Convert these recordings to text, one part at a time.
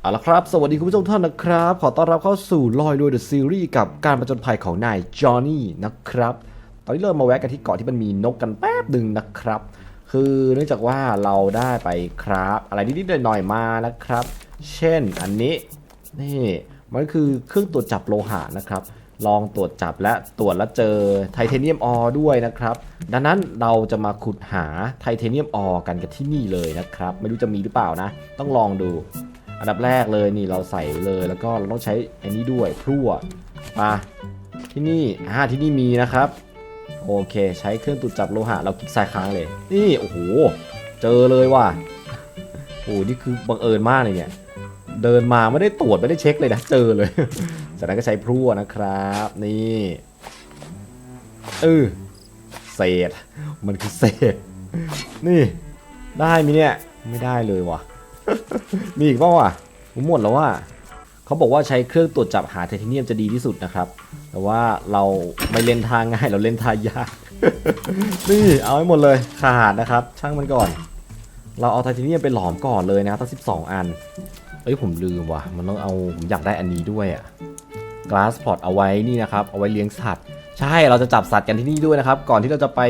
เอาละครับ สวัสดีคุณผู้ชมทุกท่านนะครับ ขอต้อนรับเข้าสู่ลอยด้วยเดอะซีรีส์กับการประจนภัยของนายจอห์นนี่นะครับ ตอนนี้เริ่มมาแวะกันที่เกาะที่มันมีนกกันแป๊บหนึ่งนะครับ คือเนื่องจากว่าเราได้ไปครับ อะไรนิดๆหน่อยๆมานะครับ เช่นอันนี้นี่มันก็คือเครื่องตรวจจับโลหะนะครับ ลองตรวจจับและตรวจแล้วเจอไทเทเนียมออด้วยนะครับ ดังนั้นเราจะมาขุดหาไทเทเนียมออกันกันที่นี่เลยนะครับ ไม่รู้จะมีหรือเปล่านะ ต้องลองดู อันดับแรกเลยนี่เราใส่เลยแล้วก็เราต้องใช้อันนี้ด้วยพลั่วมาที่นี่อ่าที่นี่มีนะครับโอเค ใช้เครื่องตรวจจับโลหะเราคลิกซ้ายค้างเลย นี่โอ้โหเจอเลยว่ะโอ้นี่คือบังเอิญมากเลยเนี่ยเดินมาไม่ได้ตรวจไม่ได้เช็คเลยนะเจอเลยจากนั้นก็ใช้พลั่วนะครับนี่เออเศษมันคือเศษ นี่ได้ไหมเนี่ยไม่ได้เลยว่ะ มีอีกเปล่าวะผมหมดแล้วว่าเขาบอกว่าใช้เครื่องตรวจจับหาไทเทเนียมจะดีที่สุดนะครับ แต่ว่าเราไม่เล่นทางง่ายเราเล่นทางยากนี่เอาให้หมดเลยขาดนะครับ ช่างมันก่อน เราเอาไทเทเนียมไปหลอมก่อนเลยนะครับตั้ง12 อันเอ้ยผมลืมว่ะมันต้องเอาผมอยากได้อันนี้ด้วยอะ glass pot เอาไว้นี่นะครับเอาไว้เลี้ยงสัตว์ใช่เราจะจับสัตว์กันที่นี่ด้วยนะครับ ก่อนที่เราจะไป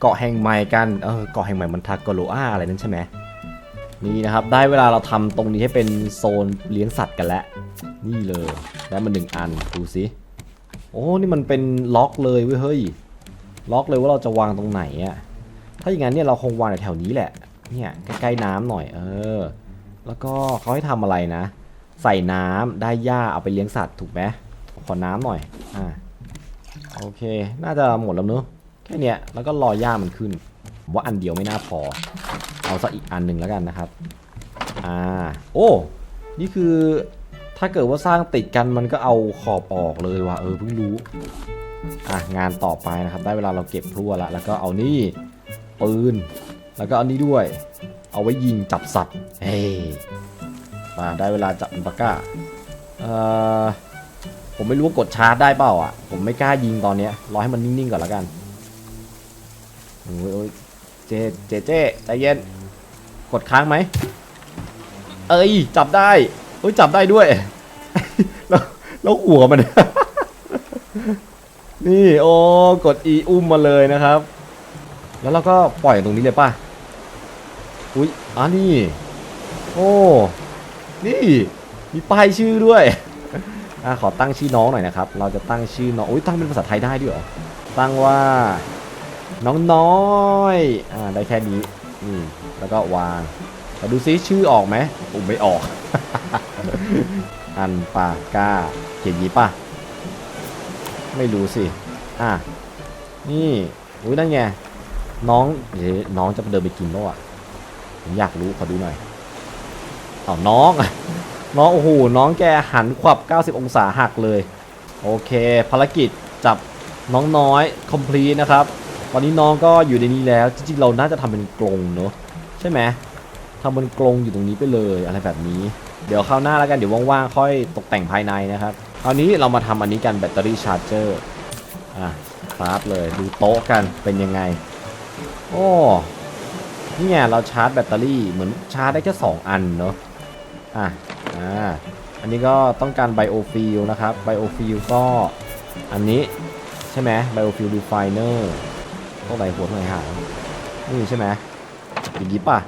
เกาะแห่งใหม่กันเออเกาะแห่งใหม่มันทากโลอาอะไรนั่นใช่ไหม นี่นะครับได้เวลาเราทำตรงนี้ให้เป็นโซนเลี้ยงสัตว์กันแล้ว นี่เลยได้มาหนึ่งอันดูสิโอ้นี่มันเป็นล็อกเลยเว้ยเฮ้ยล็อกเลยว่าเราจะวางตรงไหนอะถ้าอย่างนั้นเนี่ยเราคงวางแถวนี้แหละเนี่ยใกล้ๆน้ำหน่อยเออ แล้วก็เขาให้ทำอะไรนะ ใส่น้ำได้หญ้าเอาไปเลี้ยงสัตว์ถูกไหมขอน้ำหน่อยอ่าโอเค น่าจะหมดแล้วเนอะแค่เนี้ยแล้วก็รอหญ้ามันขึ้น ว่าอันเดียวไม่น่าพอ เอาสักอีกอันหนึ่งแล้วกันนะครับ อ่า โอ้ นี่คือถ้าเกิดว่าสร้างติดกันมันก็เอาขอบออกเลยว่ะเออเพิ่งรู้ อะงานต่อไปนะครับ ได้เวลาเราเก็บพลั่วละแล้วก็เอานี่ปืน แล้วก็อานี้ด้วย เอาไว้ยิงจับสัตว์ เฮ้ยมาได้เวลาจับอันปาก้าเอ่อผมไม่รู้ว่ากดชาร์จได้เปล่าอะ ผมไม่กล้ายิงตอนเนี้ยรอให้มันนิ่งๆก่อนแล้วกันโอ้ย เจเจเจใจเย็น กดค้างไหม เอ้ย จับได้เฮ้ยจับได้ด้วย แล้วแล้วหัวมัน นี่โอ้กด E อุ้มมาเลยนะครับ แล้วเราก็ปล่อยตรงนี้เลยป่ะ อุ้ยอ่านี่ โอ้ นี่ มีป้ายชื่อด้วยอขอตั้งชื่อน้องหน่อยนะครับ เราจะตั้งชื่อน้อง อุ้ยตั้งเป็นภาษาไทยได้ด้วยเหรอ ตั้งว่า น้องน้อยอ่าได้แค่นี้อืมแล้วก็วางมาดูซิชื่อออกไหมผมไม่ออก อันปาก้าเขียนยีป่ะ ไม่รู้สิ อะ นี่อุ้ยนั่นไง น้องเดี๋ยวน้องจะเดินไปกินแล้วอะผมอยากรู้ขอดูหน่อยเอาน้อง น้อง โอ้โห น้องแกหันขวับ 90 องศาหักเลย โอเค ภารกิจจับน้องน้อย complete นะครับ อนนี้น้องก็อยู่ในนี้แล้วจริงๆเราน่าจะทำเป็นกรงเนอะใช่ไหมทำเป็นกรงอยู่ตรงนี้ไปเลยอะไรแบบนี้ เดี๋ยวคราวหน้าแล้วกันเดี๋ยวว่างๆค่อยตกแต่งภายในนะครับคราวนี้เรามาทำอันนี้กันแบตเตอรี่ชาร์จเจอร์อะครับเลยดูโต๊ะกันเป็นยังไง โอ้นี่ไงเราชาร์จแบตเตอรี่เหมือนชาร์จได้แค่2อันเนอะอะอ่าอันนี้ก็ต้องการไบโอฟิลนะครับไบโอฟิลก็อันนี้ใช่ไหมไบโอฟิลดูไฟเนอร์ ต้องไหนหัวตรงไหนหางนี่ใช่ไหมอย่างนี้ป่ะ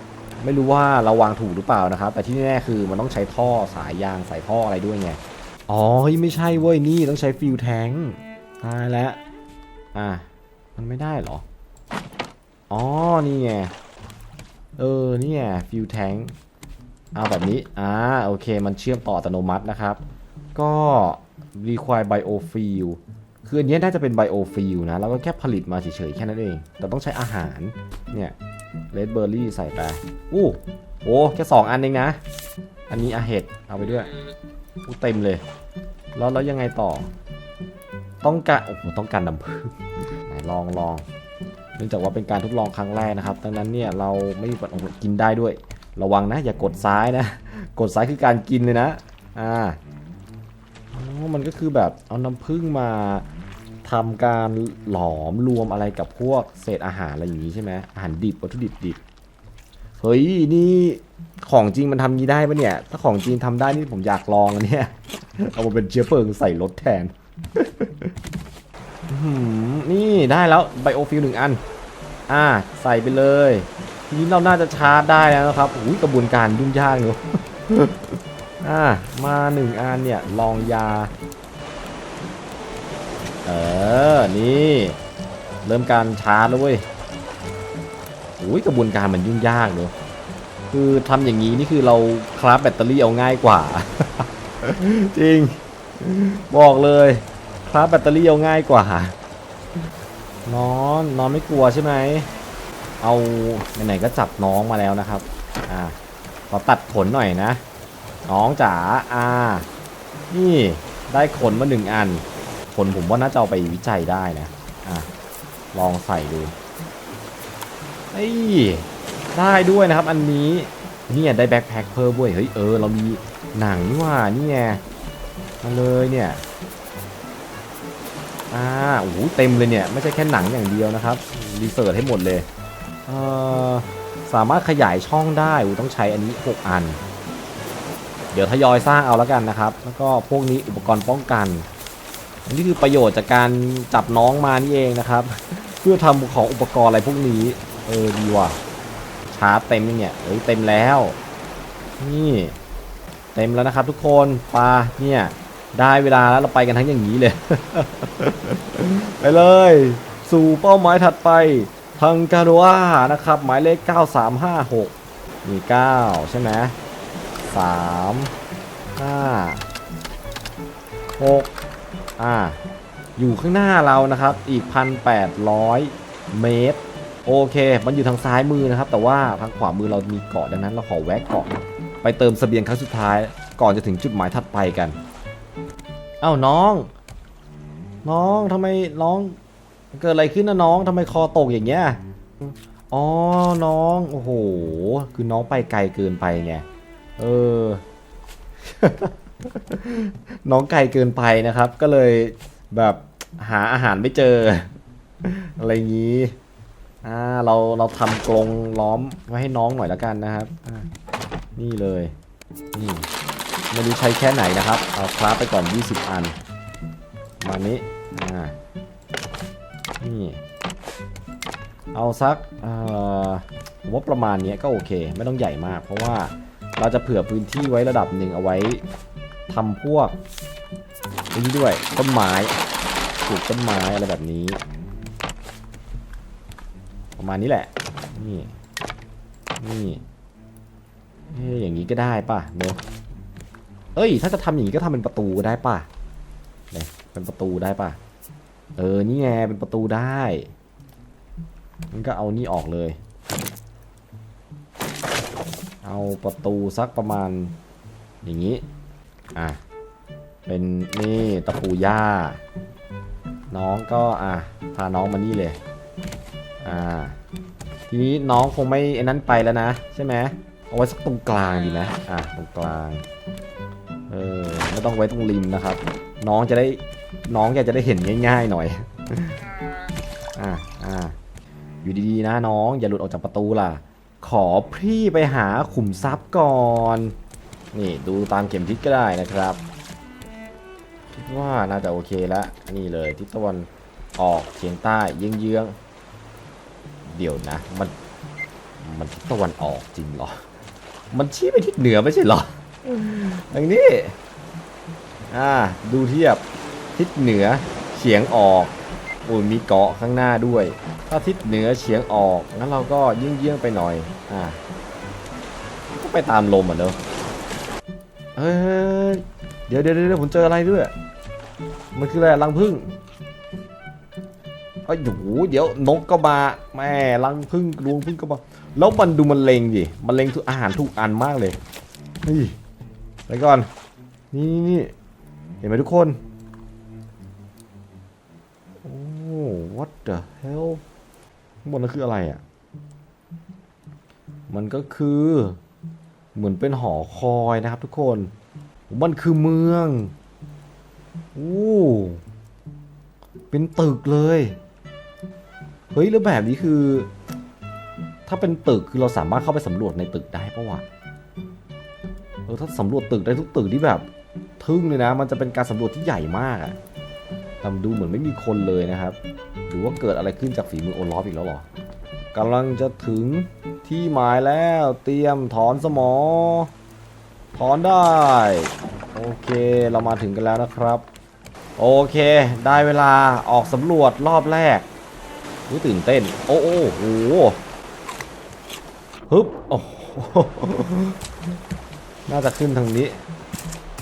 ไม่รู้ว่าเราวางถูกหรือเปล่านะครับ แต่ที่แน่ๆคือมันต้องใช้ท่อสายยางสายท่ออะไรด้วยไงอ๋อเฮ้ยไม่ใช่เว้ยนี่ต้องใช้ฟิลแทงตายแล้วอะมันไม่ได้เหรออ๋อนี่ไงเออนี่ไงฟิวแทงเอาแบบนี้อ่าโอเค มันเชื่อมต่ออัตโนมัตินะครับ ก็ require biofuel คืออันนี้น่าจะเป็น biofuel นะ แล้วก็แค่ผลิตมาเฉยๆ แค่นั้นเอง แต่ต้องใช้อาหาร เนี่ย red berry ใส่ไป อู้โอ้แค่2อันเองนะ อันนี้อาเห็ด เอาไปด้วยอู้เต็มเลย แล้วแล้วยังไงต่อ ต้องการโอ้โหต้องการน้ำผึ้งไหนลองลองเนื่องจากว่าเป็นการทดลองครั้งแรกนะครับ ดังนั้นเนี่ยเราไม่มีปัญหากินได้ด้วย ระวังนะ อย่ากดซ้ายนะ กดซ้ายคือการกินเลยนะ อ่ามันก็คือแบบเอาน้ำผึ้งมา ทำการหลอมรวมอะไรกับพวกเศษอาหารอะไรอย่างนี้ใช่ไหมอาหารดิบวัตถุดิบดิบเฮ้ยนี่ของจริงมันทำงี้ได้ปะเนี่ย ถ้าของจริงทำได้นี่ผมอยากลองอันเนี่ยเอามาเป็นเชื้อเพลิงใส่รถแทนนี่ได้แล้วไบโอฟิลหนึ่งอัน อ่า ใส่ไปเลยทีนี้เราน่าจะชาร์จได้แล้วนะครับอุ้ยกระบวนการยุ่งยากเนอะอ่ามาหนึ่งอันเนี่ยลองยา เออ นี่ เริ่มการชาร์จแล้วเว้ยอุ้ยกระบวนการมันยุ่งยากเนอะคือทำอย่างนี้นี่คือเราคราฟแบตเตอรี่เอาง่ายกว่า จริง บอกเลยคราฟแบตเตอรี่เอาง่ายกว่า นอนนอนไม่กลัวใช่ไหม เอาไหนๆก็จับน้องมาแล้วนะครับ อ่าขอตัดขนหน่อยนะ น้องจ๋า อ่า นี่ได้ขนมาหนึ่งอัน ขนผมว่าน่าจะเอาไปวิจัยได้นะ อะ ลองใส่ดูเอ้ยได้ด้วยนะครับ อันนี้เนี่ยได้แบ็คแพ็คเพิ่มด้วยเฮ้ยเออเรามีหนังนี่ว่านี่ไงมาเลยเนี่ยอ่าโอ้โหเต็มเลยเนี่ย ไม่ใช่แค่หนังอย่างเดียวนะครับรีเสิร์ชให้หมดเลยเอ่อสามารถขยายช่องได้อูต้องใช้อันนี้ 6 อัน เดี๋ยวทยอยสร้างเอาแล้วกันนะครับ แล้วก็พวกนี้อุปกรณ์ป้องกัน นนี้คือประโยชน์จากการจับน้องมานี่เองนะครับ เพื่อทำของอุปกรณ์อะไรพวกนี้ เออดีว่ะชาร์จเต็มยังเนี่ยเอ้ยเต็มแล้ว นี่เต็มแล้วนะครับ ทุกคนปลาเนี่ยได้เวลาแล้วเราไปกันทั้งอย่างนี้เลย ไปเลย สู่เป้าหมายถัดไป ทางกาโดอานะครับ หมายเลข 9356มี9ใช่ไหม3 5 6 อ่าอยู่ข้างหน้าเรานะครับอีก 1,800 เมตร โอเค มันอยู่ทางซ้ายมือนะครับ แต่ว่าทางขวามือเรามีเกาะดังนั้น เราขอแวะเกาะไปเติมเสบียงครั้งสุดท้าย ก่อนจะถึงจุดหมายถัดไปกัน เอ้าน้อง น้องทำไมน้องเกิดอะไรขึ้นนะน้องทำไมคอตกอย่างเงี้ยอ๋อ น้อง โอ้โห คือน้องไปไกลเกินไปไง เออ น้องไกลเกินไปนะครับ ก็เลยแบบหาอาหารไม่เจอ อะไรอย่างนี้อ่าเราเราทำกรงล้อมไว้ให้น้องหน่อยแล้วกันนะครับนี่เลยนี่ไม่รู้ใช้แค่ไหนนะครับเอาคราฟไปก่อน 20 อันมานี้อ่านี่เอาสักเอ่อผมว่าประมาณนี้ก็โอเค ไม่ต้องใหญ่มาก เพราะว่าเราจะเผื่อพื้นที่ไว้ระดับหนึ่งเอาไว้ ทำพวกนี้ด้วยต้นไม้ปลูกต้นไม้อะไรแบบนี้ ประมาณนี้แหละ นี่ นี่เอ๊ะอย่างนี้ก็ได้ป่ะเนอะเอ้ย ถ้าจะทำอย่างนี้ก็ทำเป็นประตูได้ป่ะเนี่ยเป็นประตูได้ป่ะ เออ นี่ไง เป็นประตูได้มันก็เอานี่ออกเลย เอาประตูสักประมาณอย่างนี้ อะ เป็นนี่ตะปูย่า น้องก็อะ พาน้องมานี่เลย อ่า ทีนี้น้องคงไม่ไอ้นั้นไปแล้วนะ ใช่ไหมเอาไว้สักตรงกลางดีไหมอะตรงกลาง เออ ไม่ต้องไว้ตรงริมนะครับ น้องจะได้ น้องแกจะได้เห็นง่าย ๆ หน่อย อ่าอ่าอยู่ดีๆนะน้องอย่าหลุดออกจากประตูล่ะ ขอพี่ไปหาขุมทรัพย์ก่อน นี่ดูตามเข็มทิศก็ได้นะครับ คิดว่าน่าจะโอเคแล้วนี่เลยทิศตะวันออกเฉียงใต้เยื้องๆเดี๋ยวนะ มันมันทิศตะวันออกจริงเหรอ มันชี้ไปทิศเหนือไม่ใช่เหรออย่างนี้อ่าดูเทียบทิศเหนือเฉียงออกโอ้ยมีเกาะข้างหน้าด้วย ถ้าทิศเหนือเฉียงออกงั้นเราก็เยื่องๆไปหน่อยอ่าก็ไปตามลมอะเนอะ เฮ้ยเดี๋ยวเดี๋ยวเดี๋ยวผมเจออะไรด้วย มันคืออะไรรังผึ้งเอ้ยโอ้โหเดี๋ยวนกก็มาแม่รังผึ้งรวงผึ้งก็มาแล้วมันดูมันเลงดิมันเลงทุกอาหารทุกอันมากเลยเฮ้ยไปก่อนนี่นี่นี่เห็นไหมทุกคนโอ้ what the hell ข้างบนนั้นคืออะไรอะมันก็คือ เหมือนเป็นหอคอยนะครับทุกคน มันคือเมืองโอ้เป็นตึกเลย เฮ้ย แล้วแบบนี้คือ ถ้าเป็นตึกคือเราสามารถเข้าไปสำรวจในตึกได้ปะวะเออถ้าสำรวจตึกได้ทุกตึกที่แบบ ทึ่งเลยนะ มันจะเป็นการสำรวจที่ใหญ่มากอะแต่ดูเหมือนไม่มีคนเลยนะครับ หรือว่าเกิดอะไรขึ้นจากฝีมือโอลอฟอีกแล้วหรอกำลังจะถึง ที่หมายแล้วเตรียมถอนสมอ ถอนได้ โอเคเรามาถึงกันแล้วนะครับ โอเค ได้เวลาออกสำรวจรอบแรกรู้ตื่นเต้น โอ้โอ้โหฮึบโอ้โหน่าจะขึ้นทางนี้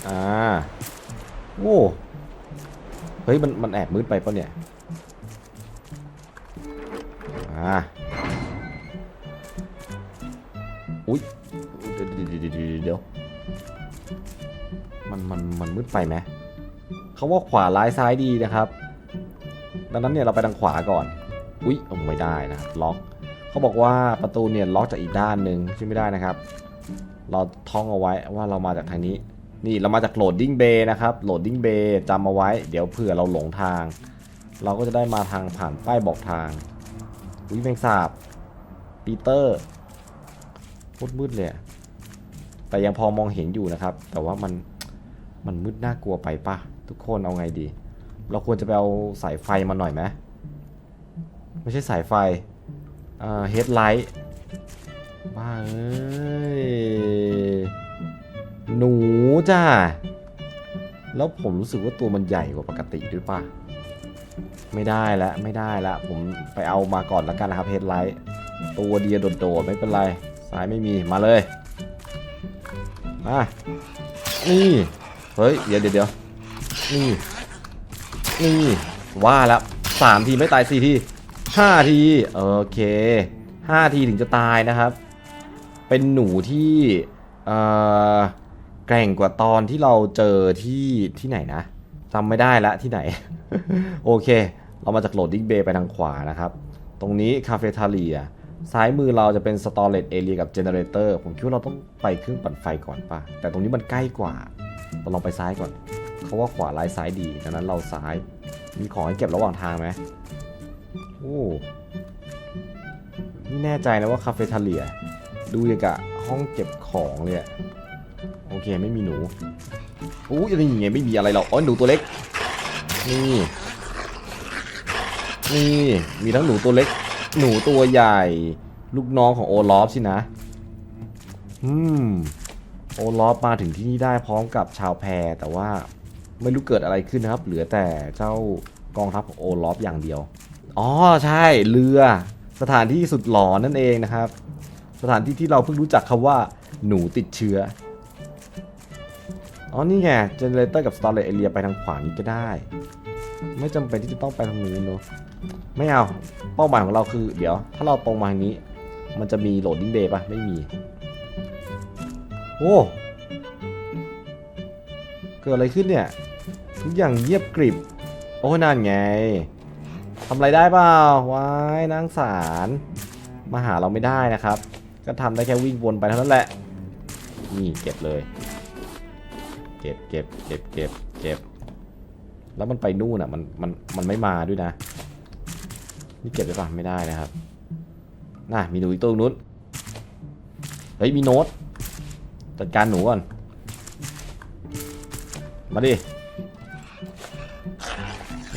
อ่า โอ้ เฮ้ย มัน มันแอบมืดไปปะเนี่ย อ่า เดี๋ยว มันมันมันมืดไปไหมเขาว่าขวาร้ายซ้ายดีนะครับ ดังนั้นเนี่ยเราไปทางขวาก่อน อุ๊ยเอาไม่ได้นะล็อกเขาบอกว่าประตูเนี่ยล็อกจากอีกด้านหนึ่งใช่ไม่ได้นะครับ เราท่องเอาไว้ว่าเรามาจากทางนี้ นี่เรามาจากโหลดดิ้งเบย์นะครับโหลดดิ้งเบย์จำเอาไว้ เดี๋ยวเผื่อเราหลงทาง เราก็จะได้มาทางผ่านป้ายบอกทางวิแมงสาบปีเตอร์มืดมืดๆเลยอะ แต่ยังพอมองเห็นอยู่นะครับ แต่ว่ามันมันมืดน่ากลัวไปปะทุกคนเอาไงดี เราควรจะไปเอาสายไฟมาหน่อยไหมไม่ใช่สายไฟเอ่อเฮดไลท์บ้าเอ้ยหนูจ้าแล้วผมรู้สึกว่าตัวมันใหญ่กว่าปกติด้วยป่ะ ไม่ได้แล้วไม่ได้แล้วผมไปเอามาก่อนแล้วกันนะครับเฮดไลท์ตัวเดียวโดดๆไม่เป็นไร สายไม่มีมาเลย มานี่เฮ้ยเดี๋ยวเดี๋ยวนี่นี่ว่าแล้วสามทีไม่ตายสี่ทีห้าทีโอเคห้าทีถึงจะตายนะครับ เป็นหนูที่แกร่งกว่าตอนที่เราเจอที่ที่ไหนนะจำไม่ได้ละที่ไหน โอเค เรามาจากโหลดดิ้งเบย์ไปทางขวานะครับ ตรงนี้คาเฟ่ทาเลีย ซ้ายมือเราจะเป็นสตอเรจเอเรียกับเจเนเรเตอร์ผมคิดว่าเราต้องไปเครื่องปั่นไฟก่อนป่ะ แต่ตรงนี้มันใกล้กว่า เราลองไปซ้ายก่อน เขาว่าขวาร้ายซ้ายดีดังนั้นเราซ้าย มีของให้เก็บระหว่างทางไหมโอ้นี่แน่ใจนะว่าคาเฟ่ทาเลีย ดูอย่างกับห้องเก็บของเลยอะโอเคไม่มีหนูอู้ยนี่ไงไม่มีอะไรหรอกอ๋อหนูตัวเล็ก นี่ นี่ มีทั้งหนูตัวเล็ก หนูตัวใหญ่ ลูกน้องของโอลอฟสินะ อืม โอลอฟมาถึงที่นี่ได้พร้อมกับชาวแพรแต่ว่าไม่รู้เกิดอะไรขึ้นนะครับ เหลือแต่เจ้ากองทัพของโอลอฟอย่างเดียว อ๋อใช่เรือ สถานที่สุดหลอนนั่นเองนะครับ สถานที่ที่เราเพิ่งรู้จักคำว่า หนูติดเชื้อ อ๋อนี่ไงเจเนเรเตอร์กับสตอเรจเอเรียไปทางขวานี้ก็ได้ ไม่จำเป็นที่จะต้องไปทางนู้นเนอะไม่เอา เป้าหมายของเราคือ เดี๋ยว ถ้าเราตรงมาทางนี้ มันจะมีโหลดดิ้งเบย์ปะไม่มี โอ้เกิดอะไรขึ้นเนี่ย ทุกอย่างเงียบกริบ โอ้นั่นไงทำอะไรได้เปล่าว้ายนางสารมาหาเราไม่ได้นะครับ ก็ทำได้แค่วิ่งวนไปเท่านั้นแหละ นี่เก็บเลย เก็บเก็บเก็บเก็บเก็บ แล้วมันไปนู่นอะ มัน มัน มันไม่มาด้วยนะ นี่เก็บได้ปะไม่ได้นะครับ น่ะมีหนูอีกตัวนู้น เฮ้ย มีโน้ต จัดการหนูก่อน มาดิ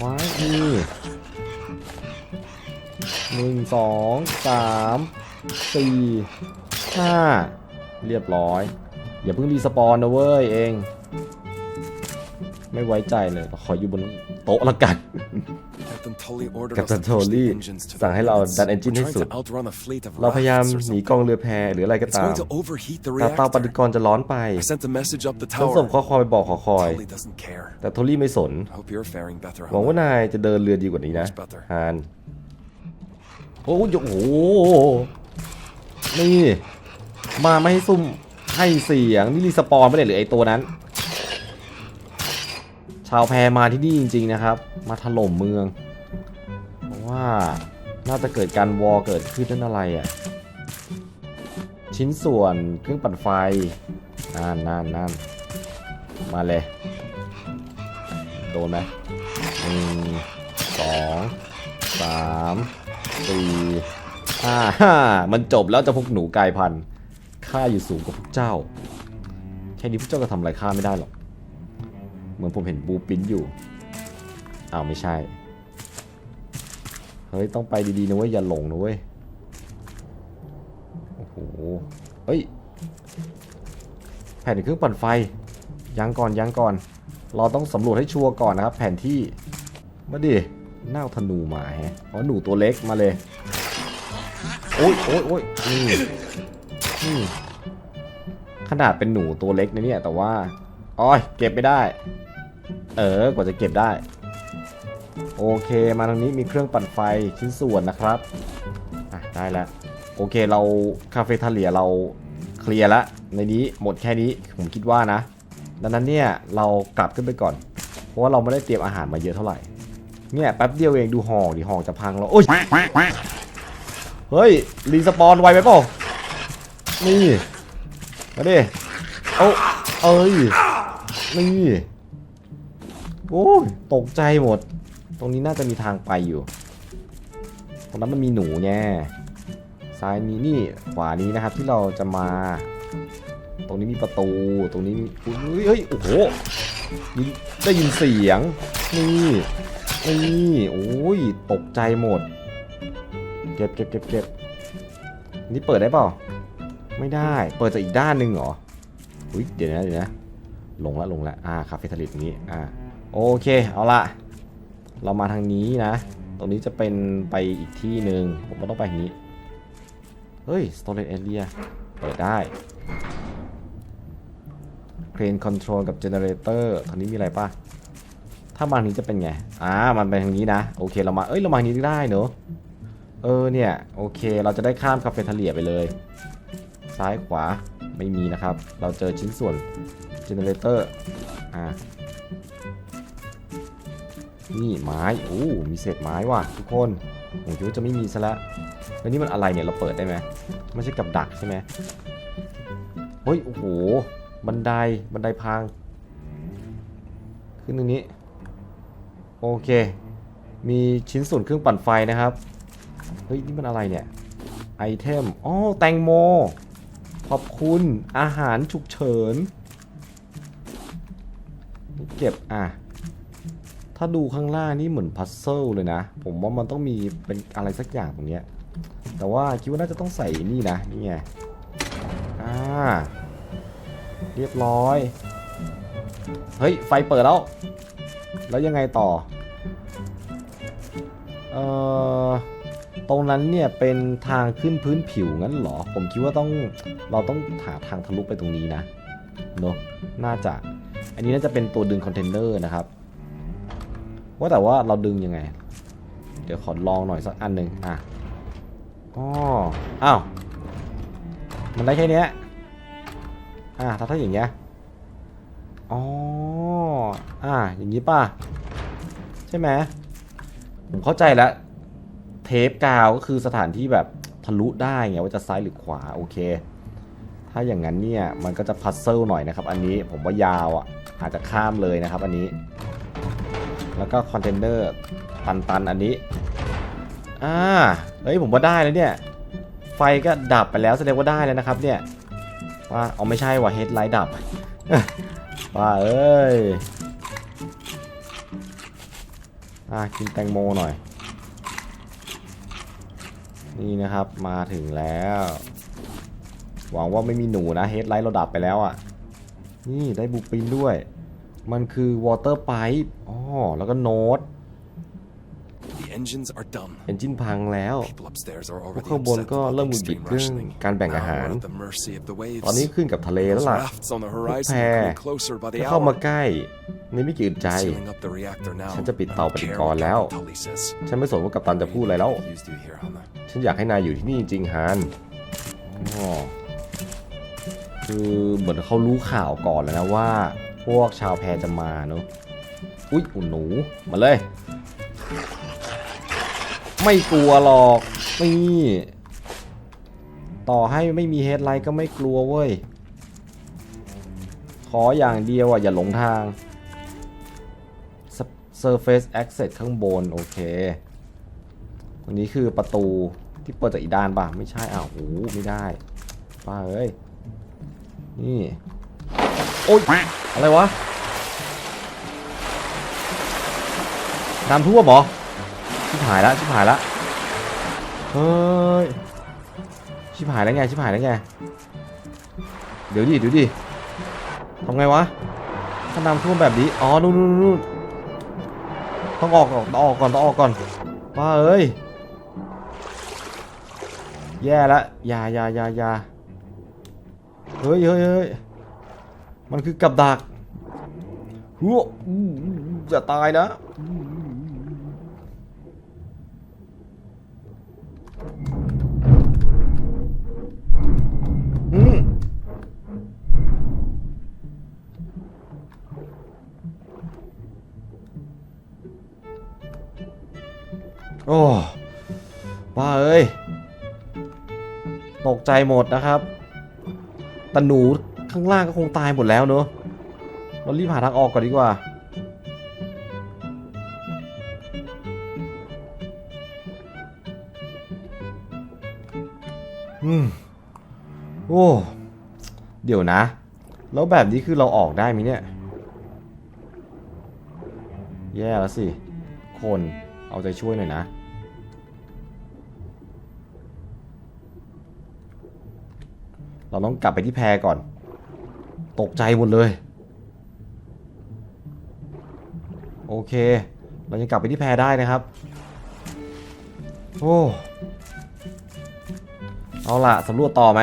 ว้ายนี่หนึ่งสองสามสี่ห้าเรียบร้อย อย่าเพิ่งรีสปอนนะเว้ยเอง ไม่ไว้ใจเลย ขออยู่บนโต๊ะละกัน Captain Tully ordered Captain us to push the Tully engines to สั่ง the ให้เรา limits. ดัน engine We're ให้ trying สุด to outrun a fleet of เราพยายาม rafts or หนีกอง something. เรือแพหรืออะไรก็ It's ตาม going to overheat the แต่เตาปฏิ reactor. กรณ์จะร้อนไป I sent a message up the ฉันส่ง tower. ข้อความไปบอกขอคอย Tully doesn't care. แต่โทลี่ไม่สน I hope you're faring better. หวังว่า Hannah. นายจะเดินเรือดีกว่านี้นะ Much better. ฮานโอ้ยโอ้โหนี่ มาไม่ให้ซุ่มให้เสียงนี่รีสปอนไม่ได้หรือไอตัวนั้นชาวแพมาที่นี่จริง ๆ นะครับ มาถล่มเมืองเพราะ ว่าน่าจะเกิดการวอเกิดขึ้นนั่นอะไรอะ่ะ ชิ้นส่วนเครื่องปั่นไฟนั่นนั่นนั่นมาเลย โดนไหมหนึ่งสองสามสี่ห้าห้ามันจบแล้วเจะพวกหนูกลายพันธุ์ข้าอยู่สูงกว่าพวกเจ้า แค่นี้พวกเจ้าก็ทำอะไรข้าไม่ได้หรอก เหมือนผมเห็นบูปินอยู่อ้าวไม่ใช่ เฮ้ย ต้องไปดีๆนะเว้ย อย่าหลงนะเว้ย โอ้โห เฮ้ย แผ่นเครื่องปั่นไฟ ยังก่อนยังก่อน เราต้องสำรวจให้ชัวร์ก่อนนะครับ แผนที่ มาดิหน้าธนูมาแฮะอ๋อหนูตัวเล็กมาเลย โอ้ยโอ้ยโอ้ยนี่นี่ขนาดเป็นหนูตัวเล็กนะเนี่ย แต่ว่าอ้อยเก็บไม่ได้ เออกว่าจะเก็บได้ โอเคมาทางนี้มีเครื่องปั่นไฟชิ้นส่วนนะครับอะได้แล้วโอเคเราคาเฟ่ทาเลียเราเคลียร์ละในนี้หมดแค่นี้ผมคิดว่านะ ดังนั้นเนี่ยเรากลับขึ้นไปก่อน เพราะว่าเราไม่ได้เตรียมอาหารมาเยอะเท่าไหร่เนี่ยแป๊บเดียวเองดูห่อดิห่อจะพังแล้วโอ้ยเฮ้ยรีสปอนไวไปเปล่านี่มาดิเอาเอ้ยนี่โอ้ยตกใจหมด ตรงนี้น่าจะมีทางไปอยู่ ตรงนั้นมันมีหนูแน่ซ้ายนี้นี่ขวานี้นะครับที่เราจะมา ตรงนี้มีประตู ตรงนี้มีเฮ้ยโอ้โหได้ยินเสียง นี่นี่โอ้ยตกใจหมด เก็บเก็บเก็บเก็บนี่เปิดได้เปล่า ไม่ได้ เปิดจากอีกด้านหนึ่งเหรออุ้ยเดี๋ยวนะเดี๋ยวนะ ลงละลงละ อ่าคาเฟ่ทลิตนี้ อ่า โอเค เอาละ เรามาทางนี้นะ ตรงนี้จะเป็นไปอีกที่หนึ่งผมก็ต้องไปทางนี้ เฮ้ย storage area เปิดได้ crane control กับ generator ทางนี้มีอะไรป่ะ ถ้ามาทางนี้จะเป็นไง อ่า มันไปทางนี้นะ โอเค เรามา เอ้ย เรามาทางนี้ได้เนอะ เออ เนี่ย โอเค เราจะได้ข้ามคาเฟ่ทเลียไปเลย ซ้ายขวา ไม่มีนะครับ เราเจอชิ้นส่วน generator อ่า นี่ไม้โอ้มีเศษไม้ว่ะทุกคนผมคิดว่าจะไม่มีซะแล้วแล้วนี่มันอะไรเนี่ยเราเปิดได้ไหมไม่ใช่กับดักใช่ไหมเฮ้ยโอ้โหบันไดบันไดพัง ขึ้นตรงนี้ โอเค มีชิ้นส่วนเครื่องปั่นไฟนะครับ เฮ้ย นี่มันอะไรเนี่ย ไอเทมอ๋อแตงโม ขอบคุณ อาหารฉุกเฉิน เก็บ อะ ถ้าดูข้างล่างนี่เหมือนพัซเซิลเลยนะ ผมว่ามันต้องมีเป็นอะไรสักอย่างตรงเนี้ย แต่ว่าคิดว่าน่าจะต้องใส่นี่นะ นี่ไง อ่า เรียบร้อย เฮ้ย ไฟเปิดแล้ว แล้วยังไงต่อ เอ่อ ตรงนั้นเนี่ยเป็นทางขึ้นพื้นผิวงั้นเหรอ ผมคิดว่าต้องเราต้องหาทางทะลุไปตรงนี้นะ เนอะน่าจะ อันนี้น่าจะเป็นตัวดึงคอนเทนเนอร์นะครับ ว่าแต่ว่าเราดึงยังไง เดี๋ยวขอลองหน่อยสักอันหนึ่งอะอ๋ออ้าวมันได้แค่เนี้ยอะถ้าถ้าอย่างเงี้ยอ๋ออะอย่างงี้ป่ะใช่ไหมผมเข้าใจแล้วเทปกาวก็คือสถานที่แบบทะลุได้ไงว่าจะซ้ายหรือขวาโอเค ถ้าอย่างนั้นเนี่ยมันก็จะพัซเซิลหน่อยนะครับ อันนี้ผมว่ายาวอะอาจจะข้ามเลยนะครับ อันนี้ แล้วก็คอนเทนเนอร์ตันๆอันนี้ อ่า เฮ้ยผมว่าได้แล้วเนี่ย ไฟก็ดับไปแล้วแสดงว่าได้แล้วนะครับเนี่ยว่าเอาไม่ใช่ว่ะเฮดไลท์ดับว่าเอ้ย อ่ากินแตงโมหน่อย นี่นะครับมาถึงแล้ว หวังว่าไม่มีหนูนะเฮดไลท์เราดับไปแล้วอะ่ะ นี่ได้บุปปินด้วย มันคือวอเตอร์ไ e อ๋อ แล้วก็โน้ต The engines are done. เอนจินพังแล้ว People upstairs are พวก already ข้างบน upset ก็ about เริ่ม the หงุดหงิด extreme เรื่อง rationing. การแบ่งอาหาร Now we're at the mercy of the waves. ตอนนี้ขึ้นกับทะเลแล้ว Those ล่ะ rafts on the พวก horizon แพ are coming closer by the จะเข้ามา hour. ใกล้นี่ไม่กี่อึดใจ Sealing up the reactor now. ฉันจะปิด I เตา don't ปฏิ care กร what ณ์แล้ว Captain Tully says. ฉันไม่สนว่ากัปตันจะพูดอะไรแล้ว Used you here, Hannah. ฉันอยากให้นายอยู่ที่นี่จริงๆฮันอ๋อคือเหมือนเขารู้ข่าวก่อนแล้วนะว่าพ วกชาวแพจะมาเนอะอุ๊ยอุ่นหนูมาเลย ไม่กลัวหรอกนี่ต่อให้ไม่มีเฮดไลท์ก็ไม่กลัวเว้ย ขออย่างเดียวอะอย่าหลงทาง Surface Access ข้างบน โอเคอันนี้คือประตูที่เปิดจากอีด้านป่ะ ไม่ใช่อ้าวโอ้ไม่ได้ป้าเอ้ย นี่ โอ๊ยอะไรวะน้ำท่วมเหรอชิบหายละชิบหายละเฮ้ยชิบหายแล้วไงชิบหายแล้วไงเดี๋ยวดิเดี๋ยวดิทำไงวะถ้าน้ำท่วมแบบนี้อ๋อนู่นนู่นนู่นต้องออกก่อนต้องออกก่อนต้องออกก่อนว้าเอ้ยแย่ละอยาอยาอยาอยาเฮ้ยเฮ้ยเฮ้ย มันคือกับดักหัวอู้อู้อู้อย่าตายนะ อืมโอ้บ้าเอ้ย ตกใจหมดนะครับแต่หนู ข้างล่างก็คงตายหมดแล้วเนอะเรารีบหาทางออกก่อนดีกว่า อืม โอ้ เดี๋ยวนะ แล้วแบบนี้คือเราออกได้ไหมเนี่ย แย่แล้วสิ คนเอาใจช่วยหน่อยนะเราต้องกลับไปที่แพก่อน ตกใจหมดเลย โอเค เรายังกลับไปที่แพได้นะครับ โอ้เอาล่ะสำรวจต่อไหม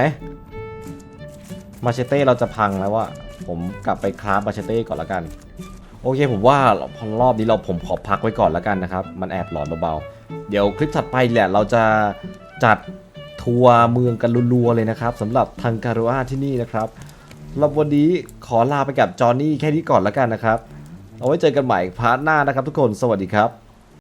มาเชเต้เราจะพังแล้วว่าผมกลับไปคราฟมาเชเต้ก่อนละกัน โอเคผมว่าพอรอบนี้เราผมขอพักไว้ก่อนละกันนะครับ มันแอบหลอนเบาๆเดี๋ยวคลิปถัดไปแหละเราจะจัดทัวร์เมืองกันรัวๆเลยนะครับสำหรับทังการุอาที่นี่นะครับ รอบววันนี้ขอลาไปกับจอห์นนี่แค่นี้ก่อนแล้วกันนะครับ เอาไว้เจอกันใหม่พาร์ทหน้านะครับทุกคน สวัสดีครับ